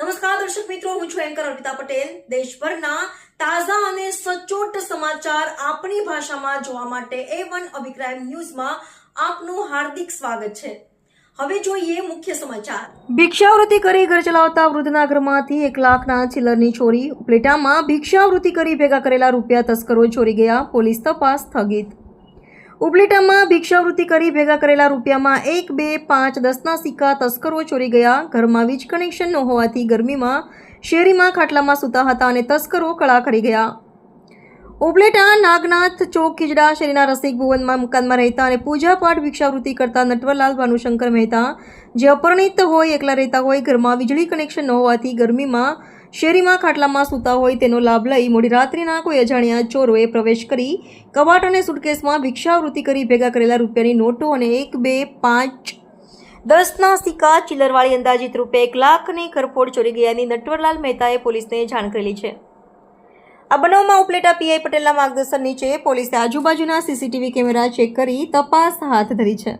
નમસ્કાર, દર્શક મિત્રો, હું છું એન્કર અર્પિતા પટેલ. દેશભરના તાજા અને સચોટ સમાચાર આપણી ભાષામાં જોવા માટે એ વન અભિપ્રાય ન્યૂઝમાં આપનું હાર્દિક સ્વાગત છે. હવે જોઈએ મુખ્ય સમાચાર. ભિક્ષાવૃત્તિ કરી ઘર ચલાવતા વૃદ્ધના ઘરમાંથી એક લાખના ચિલ્લરની ચોરી ઉપલેટામાં ભિક્ષાવૃત્તિ કરી ભેગા કરેલા રૂપિયા તસ્કરો ચોરી ગયા, પોલીસ તપાસ સ્થગિત ઉપલેટામાં ભિક્ષાવૃત્તિ કરી ભેગા કરેલા રૂપિયામાં એક, બે, પાંચ, દસના સિક્કા તસ્કરો ચોરી ગયા. ઘરમાં વીજ કનેક્શન ન હોવાથી ગરમીમાં શેરીમાં ખાટલામાં સૂતા હતા અને તસ્કરો કળા કરી ગયા. ઉપલેટા નાગનાથ ચોક ખીજડા શેરીના રસિક ભુવનમાં મકાનમાં રહેતા અને પૂજાપાઠ ભિક્ષાવૃત્તિ કરતા નટવરલાલ ભાનુશંકર મહેતા. જે અપરણિત હોય, એકલા રહેતા હોય, ઘરમાં વીજળી કનેક્શન ન હોવાથી ગરમીમાં શેરીમાં ખાટલામાં સૂતા હોય તેનો લાભ લઈ મોડી રાત્રિના કોઈ અજાણ્યા ચોરોએ પ્રવેશ કરી કબાટ અને સુટકેસમાં ભિક્ષાવૃત્તિ કરી ભેગા કરેલા રૂપિયાની નોટો અને એક, બે, પાંચ, દસના સિક્કા ચિલ્લરવાળી અંદાજિત રૂપે એક લાખની કરફોડ ચોરી ગયાની નટવરલાલ મહેતાએ પોલીસને જાણ કરેલી છે. આ બનાવમાં ઉપલેટા પીઆઈ પટેલના માર્ગદર્શન નીચે પોલીસે આજુબાજુના સીસીટીવી કેમેરા ચેક કરી તપાસ હાથ ધરી છે.